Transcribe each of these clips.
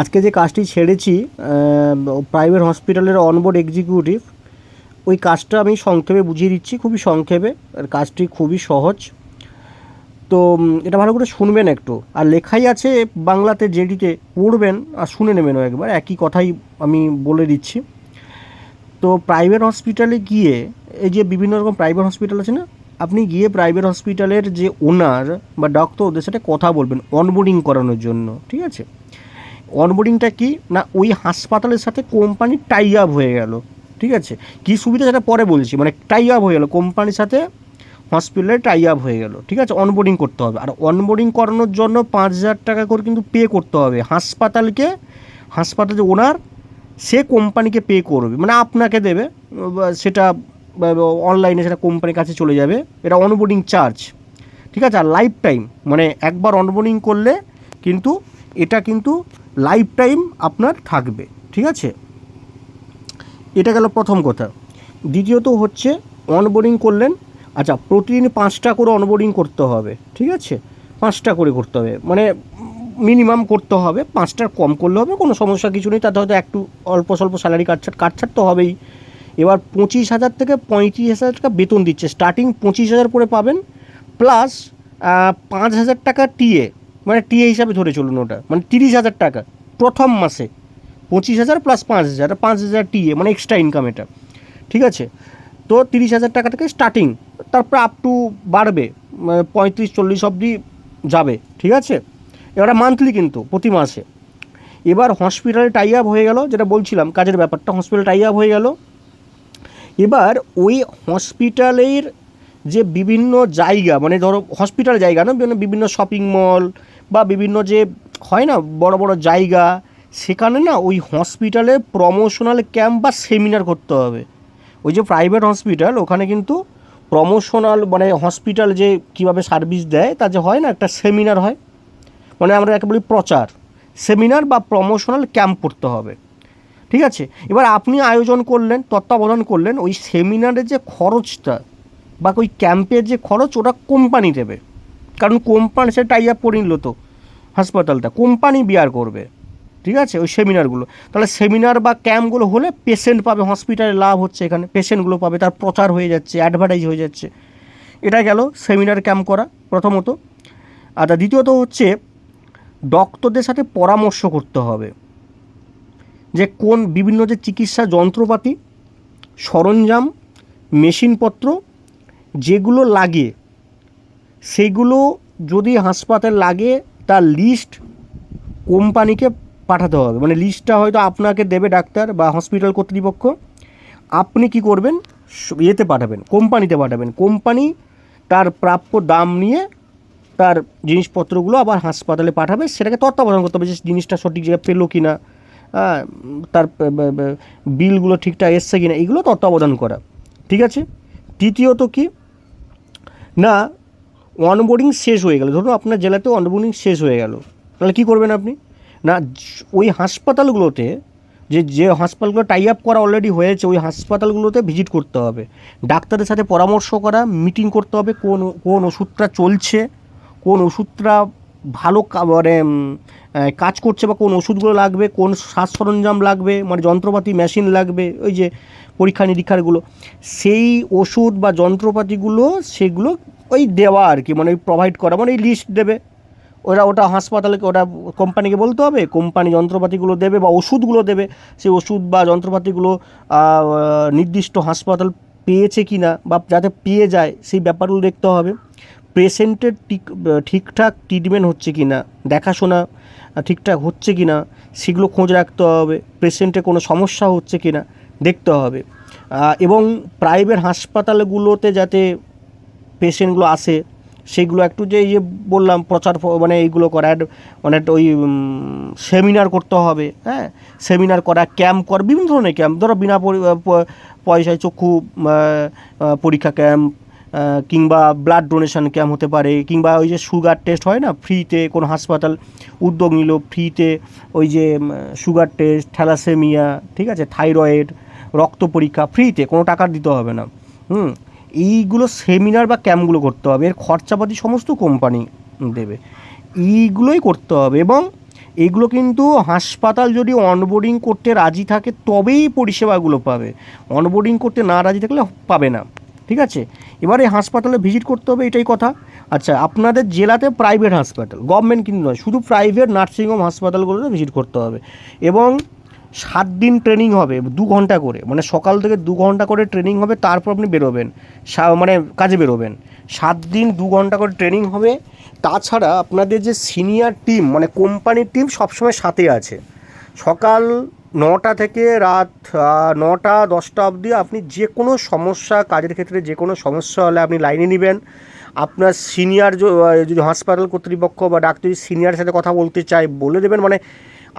আজকে যে কাজটি ছেড়েছি প্রাইভেট হসপিটালের অনবোর্ড এক্সিকিউটিভ ওই কাজটা আমি সংক্ষেপে বুঝিয়ে দিচ্ছি, খুবই সংক্ষেপে। আর কাজটি খুবই সহজ। তো এটা ভালো করে শুনবেন একটু। আর লেখাই আছে, বাংলাতে জেডিতে পড়বেন, আর শুনে নেবেন একবার, একই কথাই আমি বলে দিচ্ছি। তো প্রাইভেট হসপিটালে গিয়ে, এই যে বিভিন্ন রকম প্রাইভেট হসপিটাল আছে না, আপনি গিয়ে প্রাইভেট হসপিটালের যে ওনার বা ডক্টর ওদের সাথে কথা বলবেন অনবোর্ডিং করানোর জন্য, ঠিক আছে? অনবোর্ডিংটা কি? না, ওই হাসপাতালের সাথে কোম্পানি টাই আপ হয়ে গেল। ঠিক আছে? কী সুবিধা সেটা পরে বলছি। মানে টাই আপ হয়ে গেল। কোম্পানির সাথে হসপিটালে টাই আপ হয়ে গেল। ঠিক আছে? অনবোর্ডিং করতে হবে। আর অনবোর্ডিং করানোর জন্য পাঁচ হাজার টাকা করে কিন্তু পে করতে হবে। হাসপাতালকে হাসপাতাল যে ওনার সে কোম্পানিকে পে করবে। মানে আপনাকে দেবে। সেটা অনলাইনে সেটা কোম্পানির কাছে চলে যাবে। এটা অনবোর্ডিং চার্জ ঠিক আছে? আর লাইফ টাইম মানে একবার অনবোর্ডিং করলে কিন্তু, এটা কিন্তু লাইফ টাইম আপনার থাকবে, ঠিক আছে? এটা গেল প্রথম কথা। দ্বিতীয়ত হচ্ছে অনবোর্ডিং করলেন আচ্ছা প্রতিদিন পাঁচটা করে অনবোর্ডিং করতে হবে, ঠিক আছে? পাঁচটা করে করতে হবে মানে মিনিমাম করতে হবে পাঁচটার কম করলে হবে, কোনো সমস্যা কিছু নেই, তাতে হয়তো একটু অল্প স্বল্প স্যালারি কাটছাট কাটছাট তো হবেই। এবার পঁচিশ হাজার থেকে পঁয়ত্রিশ হাজার টাকা বেতন দিচ্ছে স্টার্টিং পঁচিশ হাজার করে পাবেন প্লাস পাঁচ হাজার টাকা টিএ মানে টিএ হিসাবে ধরে চলুন ওটা। মানে তিরিশ হাজার টাকা। প্রথম মাসে। পঁচিশ হাজার প্লাস পাঁচ হাজার। পাঁচ হাজার টিএ মানে এক্সট্রা ইনকাম এটা। ঠিক আছে? তো তিরিশ হাজার টাকা থেকে স্টার্টিং তারপর আপ টু বাড়বে। মানে পঁয়ত্রিশ, চল্লিশ অবধি যাবে। ঠিক আছে? এবার মান্থলি কিন্তু, প্রতি মাসে। এবার হসপিটালে টাই আপ হয়ে গেল, যেটা বলছিলাম, কাজের ব্যাপারটা হসপিটাল টাই আপ হয়ে গেল। এবার ওই হসপিটালের যে বিভিন্ন জায়গা মানে ধরো হসপিটাল জায়গা না বিভিন্ন বিভিন্ন শপিং মল বা বিভিন্ন যে হয় না বড় বড় জায়গা, সেখানে না ওই হসপিটালে প্রমোশনাল ক্যাম্প বা সেমিনার করতে হবে। ওই যে প্রাইভেট হসপিটাল ওখানে কিন্তু প্রমোশনাল মানে হসপিটাল যে কীভাবে সার্ভিস দেয়, তা যে হয় না, একটা সেমিনার হয়। মানে আমরা একে বলি প্রচার। সেমিনার বা প্রমোশনাল ক্যাম্প করতে হবে। ঠিক আছে? এবার আপনি আয়োজন করলেন, তত্ত্বাবধান করলেন, ওই সেমিনারের যে খরচটা বা ওই ক্যাম্পের যে খরচ ওটা কোম্পানি দেবে। কারণ কোম্পানি, সে টাই আপ করে নিল তো হাসপাতালটা। কোম্পানি বিয়ার করবে। ঠিক আছে? ওই সেমিনারগুলো তাহলে সেমিনার বা ক্যাম্পগুলো হলে পেশেন্ট পাবে হসপিটালে লাভ হচ্ছে এখানে। পেশেন্টগুলো পাবে, তার প্রচার হয়ে যাচ্ছে অ্যাডভার্টাইজ হয়ে যাচ্ছে। এটা গেল সেমিনার ক্যাম্প করা প্রথমত। আর দ্বিতীয়ত হচ্ছে ডক্টরদের সাথে পরামর্শ করতে হবে। যে কোন বিভিন্ন যে চিকিৎসা যন্ত্রপাতি, সরঞ্জাম, মেশিনপত্র যেগুলো লাগে সেগুলো যদি হাসপাতাল লাগে তার লিস্ট কোম্পানিকে পাঠাতে হবে। মানে লিস্টটা হয়তো আপনাকে দেবে ডাক্তার বা হসপিটাল কর্তৃপক্ষ। আপনি কি করবেন? ইয়েতে পাঠাবেন কোম্পানিতে পাঠাবেন। কোম্পানি তার প্রাপ্য দাম নিয়ে তার জিনিসপত্রগুলো আবার হাসপাতালে পাঠাবে। সেটাকে তত্ত্বাবধান করতে হবে যে জিনিসটা সঠিক জায়গায় পেল কি না হ্যাঁ, তার বিলগুলো ঠিকঠাক এসছে কি না এগুলো তত্ত্বাবধান করা। ঠিক আছে? তৃতীয়ত কি? না অনবোর্ডিং শেষ হয়ে গেল। ধরুন আপনার জেলাতে অনবোর্ডিং শেষ হয়ে গেল। তাহলে কী করবেন আপনি? না, ওই হাসপাতালগুলোতে যে যে হাসপাতালগুলো টাই আপ করা অলরেডি হয়েছে, ওই হাসপাতালগুলোতে ভিজিট করতে হবে। ডাক্তারের সাথে পরামর্শ করা মিটিং করতে হবে, কোন কোন ওষুধটা চলছে, কোন ওষুধটা ভালো মানে কাজ করছে বা কোন ওষুধগুলো লাগবে, কোন সাজ সরঞ্জাম লাগবে মানে যন্ত্রপাতি, মেশিন লাগবে, ওই যে পরীক্ষা নিরীক্ষারগুলো সেই ওষুধ বা যন্ত্রপাতিগুলো সেগুলো ওই দেওয়া আর কি মানে ওই প্রোভাইড করা মানে এই লিস্ট দেবে। ওরা ওটা হাসপাতালকে ওটা কোম্পানিকে বলতে হবে কোম্পানি যন্ত্রপাতিগুলো দেবে বা ওষুধগুলো দেবে, সেই ওষুধ বা যন্ত্রপাতিগুলো নির্দিষ্ট হাসপাতাল পেয়েছে কি না বা যাতে পেয়ে যায়, সেই ব্যাপারগুলো দেখতে হবে। পেশেন্টের ঠিক ঠিকঠাক ট্রিটমেন্ট হচ্ছে কি না দেখাশোনা ঠিকঠাক হচ্ছে কি না সেগুলো খোঁজ রাখতে হবে পেশেন্টের কোনো সমস্যা হচ্ছে কি না দেখতে হবে। এবং প্রাইভেট হাসপাতালগুলোতে যাতে পেশেন্টগুলো আসে, সেগুলো একটু যে যে বললাম, প্রচার মানে এইগুলো করা মানে ওই সেমিনার করতে হবে হ্যাঁ? সেমিনার করা ক্যাম্প করা, বিভিন্ন ধরনের ক্যাম্প ধরো বিনা পয়সায় চক্ষু পরীক্ষা ক্যাম্প কিংবা ব্লাড ডোনেশন ক্যাম্প হতে পারে, কিংবা ওই যে সুগার টেস্ট হয় না ফ্রিতে কোনো হাসপাতাল উদ্যোগ নিল ফ্রিতে ওই যে সুগার টেস্ট থ্যালাসেমিয়া ঠিক আছে থাইরয়েড রক্ত পরীক্ষা ফ্রিতে কোনো টাকা দিতে হবে না। হুম, এইগুলো সেমিনার বা ক্যাম্পগুলো করতে হবে, এর খরচাপাতি সমস্ত কোম্পানি দেবে। এইগুলোই করতে হবে এবং এইগুলো কিন্তু হাসপাতাল যদি অনবোর্ডিং করতে রাজি থাকে, তবেই পরিষেবাগুলো পাবে। অনবোর্ডিং করতে না রাজি থাকলে পাবে না। ঠিক আছে? এবারে হাসপাতালে ভিজিট করতে হবে, এটাই কথা। আচ্ছা আপনাদের জেলাতে প্রাইভেট হাসপাতাল গভর্নমেন্ট কিন্তু নয়, শুধু প্রাইভেট নার্সিংহোম হাসপাতালগুলোতে ভিজিট করতে হবে। এবং সাত দিন ট্রেনিং হবে, দু ঘণ্টা করে মানে সকাল থেকে দু ঘণ্টা করে ট্রেনিং হবে, তারপর আপনি বেরোবেন মানে কাজে বেরোবেন। সাত দিন দু ঘণ্টা করে ট্রেনিং হবে, তাছাড়া আপনাদের যে সিনিয়র টিম মানে কোম্পানির টিম সবসময় সাথে আছে। সকাল নটা থেকে রাত নটা, দশটা অবধি আপনি যে কোনো সমস্যা, কাজের ক্ষেত্রে যে কোনো সমস্যা হলে আপনি লাইনে নেবেন। আপনার সিনিয়র যদি হাসপাতাল কর্তৃপক্ষ বা ডাক্তার যদি সিনিয়রের সাথে কথা বলতে চায়, বলে দেবেন মানে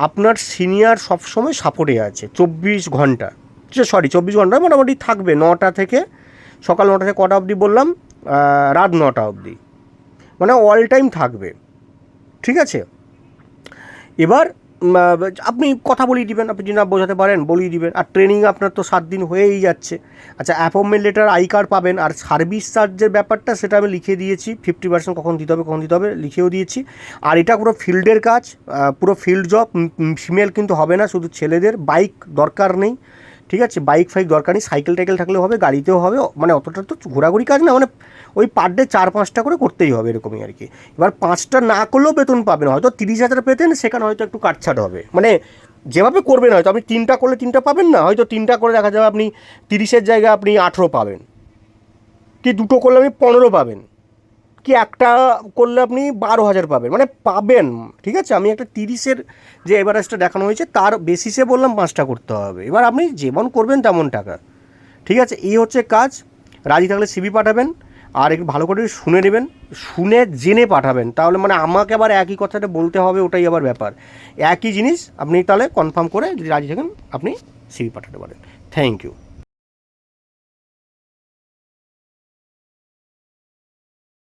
আপনার সিনিয়র সবসময় সাপোর্টে আছে, চব্বিশ ঘণ্টা। সরি চব্বিশ ঘণ্টা মোটামুটি থাকবে, নটা থেকে সকাল নটা থেকে কটা অবধি বললাম রাত নটা অবধি। মানে অল টাইম থাকবে। ঠিক আছে? এবার আপনি কথা বলিয়ে দিবেন, আপনি যদি না বোঝাতে পারেন, বলিয়ে দিবেন। আর ট্রেনিং আপনার তো সাত দিন হয়েই যাচ্ছে। আচ্ছা অ্যাপয়েন্টমেন্ট লেটার আই কার্ড পাবেন। আর সার্ভিস চার্জের ব্যাপারটা, সেটা আমি লিখে দিয়েছি। ফিফটি পার্সেন্ট কখন দিতে হবে, কখন দিতে হবে, লিখেও দিয়েছি। আর এটা পুরো ফিল্ডের কাজ পুরো ফিল্ড জব ফিমেল কিন্তু হবে না, শুধু ছেলেদের। বাইক দরকার নেই। ঠিক আছে বাইক ফাইক দরকার নেই সাইকেল টাইকেল থাকলেও হবে, গাড়িতেও হবে মানে অতটা তো ঘোরাঘুরি কাজ না মানে ওই পার ডে চার, পাঁচটা করে করতেই হবে এরকমই আর কি। এবার পাঁচটা না করলেও বেতন পাবেন, হয়তো তিরিশ হাজার পেতেন, সেখানে হয়তো একটু কাটছাট হবে। মানে যেভাবে করবেন হয়তো, আপনি তিনটা করলে তিনটা পাবেন না, হয়তো তিনটা করে দেখা যাবে আপনি তিরিশের জায়গায় আপনি আঠেরো পাবেন। কি দুটো করলে আপনি পনেরো পাবেন। কি একটা করলে আপনি বারো হাজার পাবেন? মানে পাবেন, ঠিক আছে? আমি একটা তিরিশের যে এভারেজটা দেখানো হয়েছে, তার বেসিসে বললাম পাঁচটা করতে হবে। এবার আপনি যেমন করবেন তেমন টাকা, ঠিক আছে? এই হচ্ছে কাজ। রাজি থাকলে সিবি পাঠাবেন, আর একটু ভালো করে শুনে নেবেন, শুনে জেনে পাঠাবেন। তাহলে মানে আমাকে আবার একই কথাটা বলতে হবে, ওটাই আবার ব্যাপার। একই জিনিস আপনি তাহলে কনফার্ম করে যদি রাজি থাকেন, আপনি সিবি পাঠাতে পারেন। Thank you